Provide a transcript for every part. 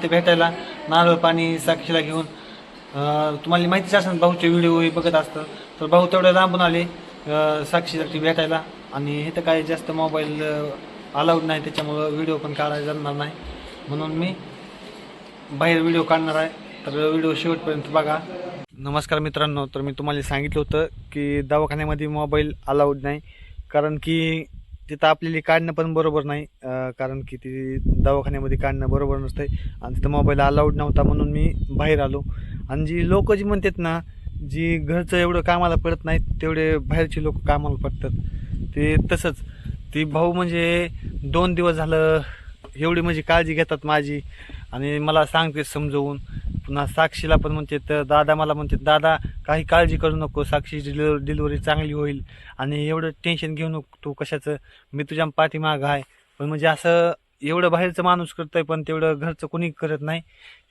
आलते भेटायला नारळ पाणी साक्षीला घेऊन तुम्हाला माहितीच असेल भाऊचे व्हिडिओ बघत असतं तर भाऊ तेवढे लांबून आले साक्षीसाठी भेटायला. आणि हे तर काही जास्त मोबाईल अलाउड नाही त्याच्यामुळं व्हिडिओ पण काढायला जमणार नाही. म्हणून मी बाहेर व्हिडिओ काढणार आहे तर व्हिडिओ शेवटपर्यंत बघा. नमस्कार मित्रांनो तर मी तुम्हाला सांगितलं होतं की दवाखान्यामध्ये मोबाईल अलाउड नाही कारण की तिथं आपल्याला काढणं पण बरोबर नाही कारण की ती दवाखान्यामध्ये काढणं बरोबर नसतंय. आणि तिथं मोबाईल अलाउड नव्हता म्हणून मी बाहेर आलो. आणि जी लोक जी म्हणतात ना जी घरचं एवढं कामाला पडत नाहीत तेवढे बाहेरचे लोक कामाला पडतात. ते तसंच. ती भाऊ म्हणजे दोन दिवस झालं एवढी म्हणजे काळजी घेतात माझी. आणि मला सांगते समजवून. पुन्हा साक्षीला पण म्हणते तर दादा मला म्हणते दादा काही काळजी करू नको साक्षी डिलिव्ह डिलिव्हरी चांगली होईल आणि एवढं टेन्शन घेऊ नको तू कशाचं मी तुझ्या पाठीमागं आहे. पण म्हणजे असं एवढं बाहेरचं माणूस करतोय पण तेवढं घरचं कोणी करत नाही.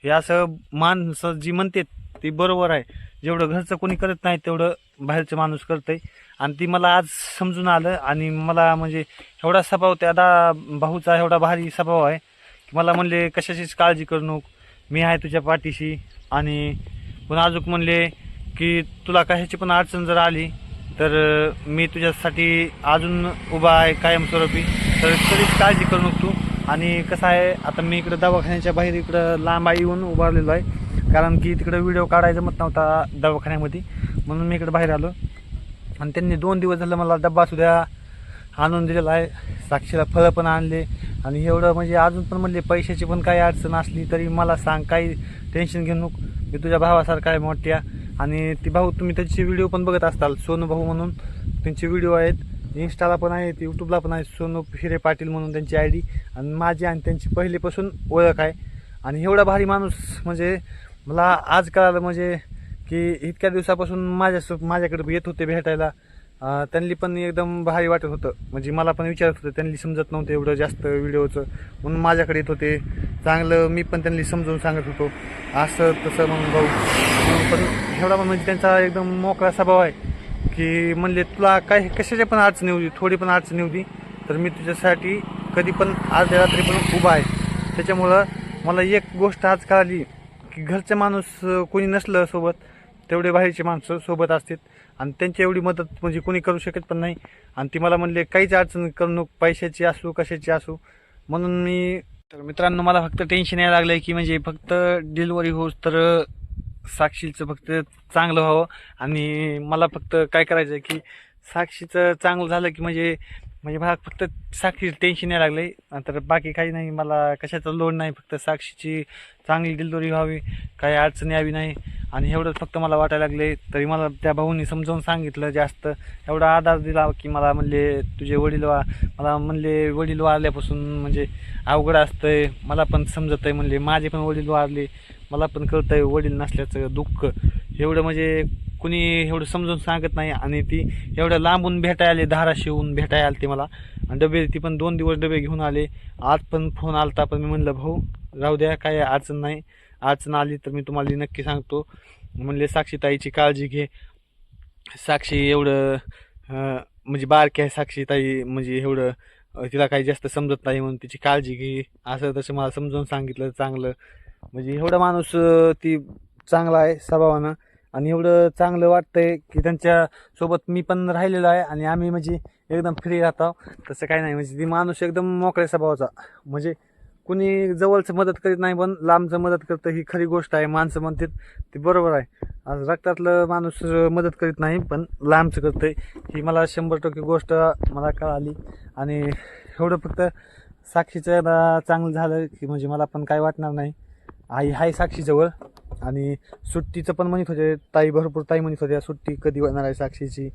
हे असं माणसं जी म्हणते ती बरोबर आहे. जेवढं घरचं कोणी करत नाही तेवढं बाहेरचं माणूस करतंय. आणि ती मला आज समजून आलं आणि मला म्हणजे एवढा स्वभाव त्या दा भाऊचा एवढा भारी स्वभाव आहे. की मला म्हणले कशाचीच काळजी करू नको मी आहे तुझ्या पाठीशी आणि पुन्हा अजून म्हणले की तुला कशाची पण अडचण जर आली तर मी तुझ्यासाठी अजून उभा आहे कायमस्वरूपी. तर तरीच काळजी करू नको तू. आणि कसं आहे आता मी इकडं दवाखान्याच्या बाहेर इकडं लांब येऊन उभारलेलो आहे. कारण की तिकडं व्हिडिओ काढायचा मत नव्हता दवाखान्यामध्ये. म्हणून मी इकडं बाहेर आलो. आणि त्यांनी दोन दिवस झालं मला डब्बा सुद्धा आणून दिलेला आहे. साक्षीला फळं पण आणले. आणि एवढं म्हणजे अजून पण म्हणले पैशाची पण काही अडचण असली तरी मला सांग काही टेन्शन घेऊ नको. मी तुझ्या भावासारखा आहे मोठ्या. आणि ती भाऊ तुम्ही त्यांची व्हिडिओ पण बघत असताल सोनू भाऊ म्हणून. त्यांचे व्हिडिओ आहेत. इंस्टाला पण आहेत यूट्यूबला पण आहेत सोनू हिरे पाटील म्हणून त्यांची आय डी आणि माझी आणि त्यांची पहिलेपासून ओळख आहे. आणि एवढा भारी माणूस म्हणजे मला आज कळालं म्हणजे की इतक्या दिवसापासून माझ्या माझ्याकडे येत होते भेटायला. त्यांनी पण एकदम भारी वाटत होतं. म्हणजे मला पण विचारत होतं त्यांनी समजत नव्हतं एवढं जास्त व्हिडिओचं. म्हणून माझ्याकडे येत होते. चांगलं मी पण त्यांनी समजून सांगत होतो. असं तसं म्हणून भाऊ. पण एवढा पण म्हणजे त्यांचा एकदम मोकळा स्वभाव आहे की म्हणले तुला काय कशाच्या पण अडचणी होती थोडी पण अडचणी होती तर मी तुझ्यासाठी कधी पण आज रात्री पण उभा आहे. त्याच्यामुळं मला एक गोष्ट आज कळाली की घरचं माणूस कोणी नसलं सोबत तेवढे बाहेरचे माणसं सोबत असतात. आणि त्यांची एवढी मदत म्हणजे कोणी करू शकत पण नाही. आणि ती मला म्हणले काहीच अडचण करू पैशाची असू कशाची असू. म्हणून मी तर मित्रांनो मला फक्त टेन्शन यायला लागलं की म्हणजे फक्त डिलिव्हरी होस तर साक्षीचं फक्त चांगलं व्हावं. आणि मला फक्त काय करायचं आहे की साक्षीचं चांगलं झालं की म्हणजे म्हणजे मला फक्त साक्षीचं टेन्शन नाही लागले. तर बाकी काही नाही मला कशाचा लोड नाही फक्त साक्षीची चांगली डिलिव्हरी व्हावी काही अडचणी यावी नाही. आणि एवढंच फक्त मला वाटायला लागले. तरी मला त्या भाऊनी समजावून सांगितलं जास्त. एवढा आधार दिला की मला म्हणले तुझे वडील वा मला म्हणले वडील वारल्यापासून म्हणजे अवघड असतंय. मला पण समजत आहे म्हणले माझे पण वडील वारले. मला पण कळतं आहे वडील नसल्याचं दुःख. एवढं म्हणजे कुणी एवढं समजून सांगत नाही आणि ती एवढं लांबून भेटाय आले धाराशिवून भेटाय आले ती मला. आणि डबे ती पण दोन दिवस डबे घेऊन आले. आज पण फोन आलता पण मी म्हणलं भाऊ राहू द्या काय अडचण नाही. अडचण आली तर मी तुम्हाला नक्की सांगतो. म्हणले साक्षीताईची काळजी घे. साक्षी एवढं म्हणजे बारकी आहे साक्षीताई म्हणजे एवढं तिला काही जास्त समजत नाही म्हणून तिची काळजी घे. असं तसं मला समजावून सांगितलं चांगलं. म्हणजे एवढा माणूस ती चांगला आहे स्वभावानं. आणि एवढं चांगलं वाटतंय की त्यांच्यासोबत मी पण राहिलेलो आहे आणि आम्ही म्हणजे एकदम फ्री राहतो. तसं काही नाही. म्हणजे ती माणूस एकदम मोकळ्या स्वभावाचा. म्हणजे कुणी जवळचं मदत करीत नाही पण लांबचं मदत करतं. ही खरी गोष्ट आहे. माणसं म्हणतात ती बरोबर आहे. आज रक्तातलं माणूस मदत करीत नाही पण लांबचं करतंय. ही मला शंभर टक्के गोष्ट मला कळाली. आणि एवढं फक्त साक्षीचं चांगलं झालं की म्हणजे मला पण काय वाटणार नाही. आई आहे साक्षीजवळ. आणि सुट्टीचं पण म्हणत होते ताई भरपूर ताई म्हणत होत्या सुट्टी कधी होणार आहे साक्षीची?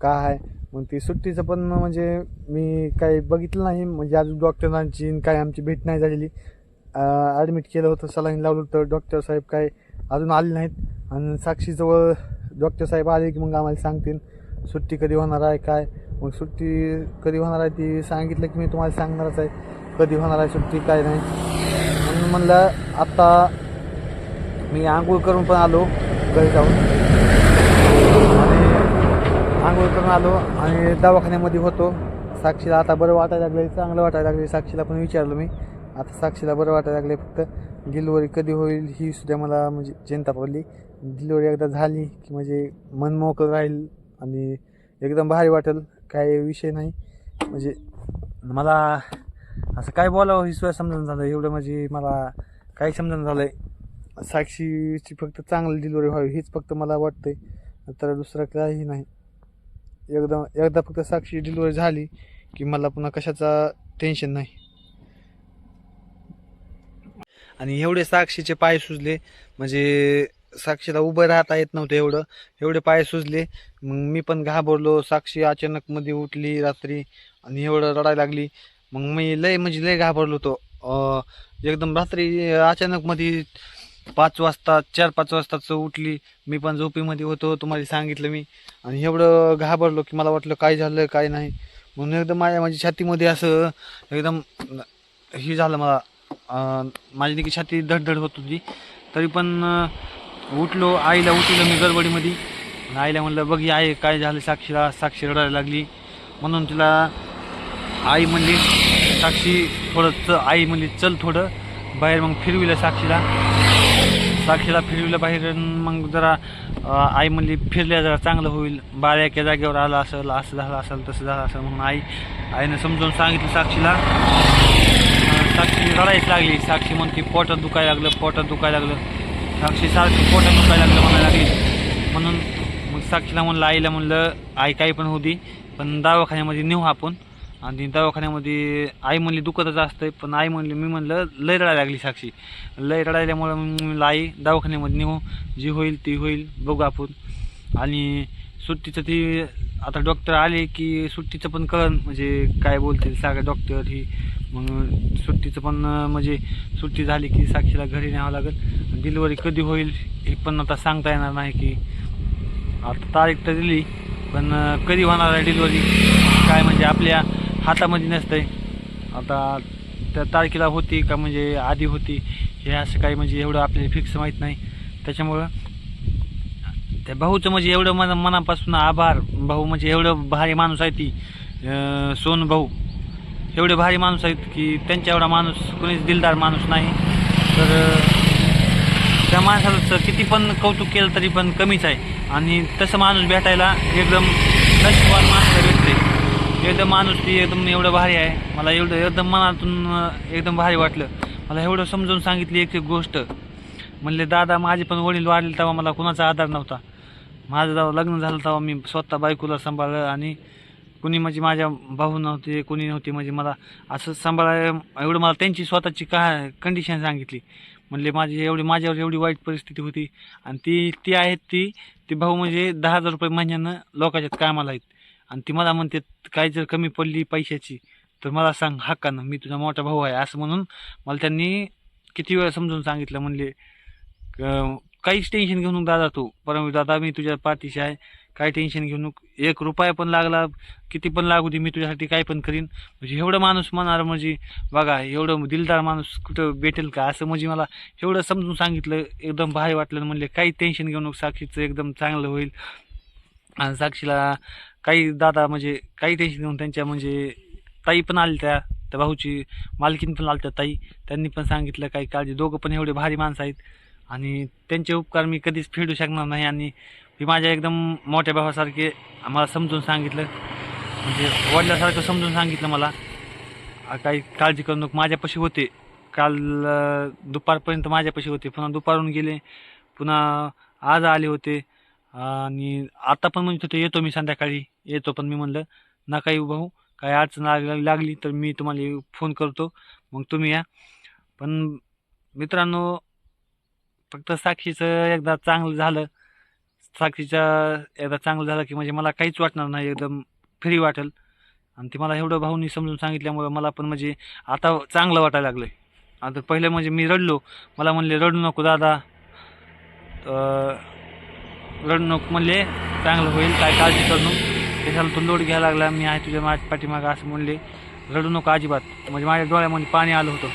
काय आहे? मग ती सुट्टीचं पण म्हणजे मी काही बघितलं नाही म्हणजे अजून डॉक्टरांची काय आमची भेट नाही झालेली. ॲडमिट केलं होतं सलाईन लावलं होतं डॉक्टर साहेब काय अजून आले नाहीत. आणि साक्षीजवळ डॉक्टर साहेब आले की मग आम्हाला सांगतील सुट्टी कधी होणार आहे काय? मग सुट्टी कधी होणार आहे ती सांगितलं की मी तुम्हाला सांगणारच आहे कधी होणार आहे सुट्टी काय नाही. म्हणून म्हणलं आत्ता मी आंघोळ करून पण आलो घरी जाऊन. आणि आंघोळ करून आलो आणि दवाखान्यामध्ये होतो. साक्षीला आता बरं वाटायला लागले चांगलं वाटायला लागले साक्षीला पण विचारलं मी. आता साक्षीला बरं वाटायला लागले फक्त. डिलिव्हरी कधी होईल ही सुद्धा मला म्हणजे चिंता पडली. डिलिव्हरी एकदा झाली की म्हणजे मन मोकळं राहील आणि एकदम भारी वाटेल. काय विषय नाही. म्हणजे मला असं काय बोलावं ही सुद्धा समजून झालं. एवढं म्हणजे मला काही समजून झालं आहे साक्षीची फक्त चांगली डिलिव्हरी व्हावी हेच फक्त मला वाटतंय. तर दुसरं काही नाही. एकदम एकदा फक्त साक्षी डिलिव्हरी झाली की मला पुन्हा कशाचा टेन्शन नाही. आणि एवढे साक्षीचे पाय सुजले म्हणजे साक्षीला उभं राहता येत नव्हतं एवढं. एवढे पाय सुजले मग मी पण घाबरलो. साक्षी अचानक मध्ये उठली रात्री आणि एवढं रडायला लागली. मग मी लय म्हणजे लय घाबरलो होतो. एकदम रात्री अचानक मध्ये पाच वाजता चार पाच वाजताच उठली. मी पण झोपीमध्ये होतो तुम्हाला सांगितलं मी. आणि एवढं घाबरलो की मला वाटलं काय झालं काय नाही. म्हणून एकदम माझ्या माझ्या छातीमध्ये असं एकदम हे झालं मला. माझी देखील छाती धडधड होत होती. तरी पण उठलो. आईला उठलो मी गडबडीमध्ये. आईला म्हणलं बघ आहे आई काय झालं? साक्षीला साक्षी रडायला लागली. म्हणून तिला आई म्हणली साक्षी थोडं च आई म्हणली चल थोडं. बाहेर मग फिरविलं साक्षीला. साक्षीला फिरविलं बाहेर मग जरा आई म्हणली फिरल्या जरा चांगलं होईल. बाळ एका जागेवर आला असेल असं झालं असेल तसं झालं असेल म्हणून आई आईनं समजावून सांगितलं साक्षीला. साक्षी रडायच लागली. साक्षी म्हणते पोटात दुखायला लागलं पोटात दुखायला लागलं. साक्षी सारखं पोटात दुखायला लागलं म्हणायला लागली. म्हणून मग साक्षीला म्हणलं आईला म्हणलं आई काही पण होती पण दवाखान्यामध्ये नेऊ आपण. आणि दवाखान्यामध्ये आई म्हणली दुखतच असतं पण आई म्हणली मी म्हणलं लय रडायला लागली साक्षी. लय रडायल्यामुळं मग मी म्हणलं आई दवाखान्यामध्ये नेऊ जी होईल ती होईल बघू आपण. आणि सुट्टीचं ती आता डॉक्टर आले की सुट्टीचं पण कळन म्हणजे काय बोलतील सगळ्या डॉक्टर ही. मग सुट्टीचं पण म्हणजे सुट्टी झाली की साक्षीला घरी न्यावं लागेल. डिलिव्हरी कधी होईल हे पण आता सांगता येणार नाही की. आता तारीख तर दिली पण कधी होणार आहे डिलिव्हरी काय म्हणजे आपल्या हातामध्ये नसतंय. आता त्या तारखेला होती का म्हणजे आधी होती हे असं काही म्हणजे एवढं आपल्याला फिक्स माहीत नाही. त्याच्यामुळं त्या भाऊचं म्हणजे एवढं मन मनापासून आभार. भाऊ म्हणजे एवढं भारी माणूस आहे ती. सोन भाऊ. एवढे भारी माणूस आहेत की त्यांच्या एवढा माणूस कोणीच दिलदार माणूस नाही. तर त्या माणसाचं किती पण कौतुक केलं तरी पण कमीच आहे. आणि तसं माणूस भेटायला एकदम नशिबान माणसं एकदम माणूस ती एकदम एवढं भारी आहे. मला एवढं एकदम मनातून एकदम भारी वाटलं. मला एवढं समजून सांगितली एक एक गोष्ट. म्हणले दादा माझे पण वडील वाढले तेव्हा मला कुणाचा आधार नव्हता. माझं जेव्हा लग्न झालं तेव्हा मी स्वतः बायकोला सांभाळलं आणि कुणी म्हणजे माझ्या भाऊ नव्हते कुणी नव्हते म्हणजे मला असं सांभाळाय एवढं मला त्यांची स्वतःची का कंडिशन सांगितली. म्हणले माझी एवढी माझ्यावर एवढी वाईट परिस्थिती होती आणि ती ती आहेत ती ती भाऊ म्हणजे दहा हजार रुपये महिन्यानं लोकांच्यात कामाला आहेत. आणि ती मला म्हणते काय जर कमी पडली पैशाची तर मला सांग हक्कानं मी तुझा मोठा भाऊ आहे असं म्हणून मला त्यांनी किती वेळा समजून सांगितलं. म्हणले क- काहीच टेन्शन घेऊ नको दादा तू. परंतु दादा मी तुझ्या पाठीशी आहे. काही टेन्शन घेऊ नको. एक रुपया पण लागला किती पण लागू दे मी तुझ्यासाठी काय पण करीन. म्हणजे एवढं माणूस म्हणणार म्हणजे बघा एवढं दिलदार माणूस कुठं भेटेल का? असं म्हणजे मला एवढं समजून सांगितलं. एकदम भारी वाटलं. म्हणले काही टेन्शन घेऊ नको साक्षीचं एकदम चांगलं होईल. आणि साक्षीला काही दादा म्हणजे काही टेन्शन घेऊन त्यांच्या म्हणजे ताई पण आल्या त्या त्या भाऊची मालकीन पण आल्या त्या ताई. त्यांनी पण सांगितलं काही काळजी. दोघं पण एवढे भारी माणसं आहेत. आणि त्यांचे उपकार मी कधीच फेडू शकणार नाही. आणि मी माझ्या एकदम मोठ्या भावासारखे आम्हाला समजून सांगितलं. म्हणजे वडिलासारखं समजून सांगितलं मला. काही काळजी करू नको. माझ्यापाशी होते. काल दुपारपर्यंत माझ्यापाशी होते. पुन्हा दुपारून गेले. पुन्हा आज आले होते. आणि आता पण म्हणत होते येतो मी संध्याकाळी. येतो पण मी म्हणलं. नका येऊ भाऊ. काही अडचण लाग- लागली तर मी तुम्हाला फोन करतो. मग तुम्ही या. पण मित्रांनो फक्त साक्षीचं एकदा चांगलं झालं. साक्षीचं एकदा चांगलं झालं की म्हणजे मला काहीच वाटणार नाही. एकदम फ्री वाटेल. आणि ते मला एवढं भाऊनी समजून सांगितल्यामुळं मला पण म्हणजे आता चांगलं वाटायला लागलं आहे आता पहिलं म्हणजे मी रडलो. मला म्हणले रडू नको दादा. रडू नको म्हणले चांगलं होईल काय काळजी करू नको. त्याच्याला तो लोड घ्यायला लागला मी आहे तुझ्या माझ्या पाठीमागं असं म्हणले. रडू नको अजिबात. म्हणजे माझ्या डोळ्यामध्ये पाणी आलं होतं.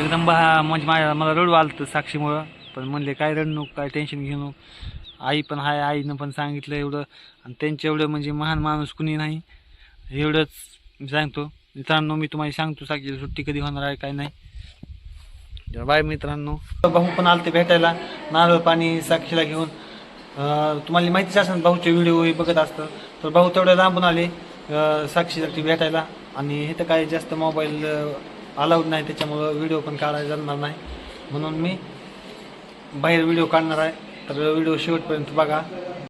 एकदम बा म्हणजे माझ्या मला रडू आलं होतं साक्षीमुळं. पण म्हणले काय रडू नको काय टेन्शन घेऊ नको. आई पण आहे आईनं पण सांगितलं एवढं. आणि त्यांच्या एवढं म्हणजे महान माणूस कुणी नाही. एवढंच मी सांगतो. मित्रांनो मी तुम्हाला सांगतो साक्षीला सुट्टी कधी होणार आहे काय नाही. बाय मित्रांनो. भाऊ पण आलते भेटायला. नारळ पाणी साक्षीला घेऊन. तुम्हाला माहितीच असेल भाऊचे व्हिडिओ बघत असतं. तर भाऊ तेवढे लांबून आले साक्षीसाठी भेटायला. आणि हे तर काय जास्त मोबाईल अलाउड नाही त्याच्यामुळं व्हिडिओ पण काढायला जाणार नाही. म्हणून मी बाहेर व्हिडिओ काढणार आहे. तर व्हिडिओ शेवटपर्यंत बघा.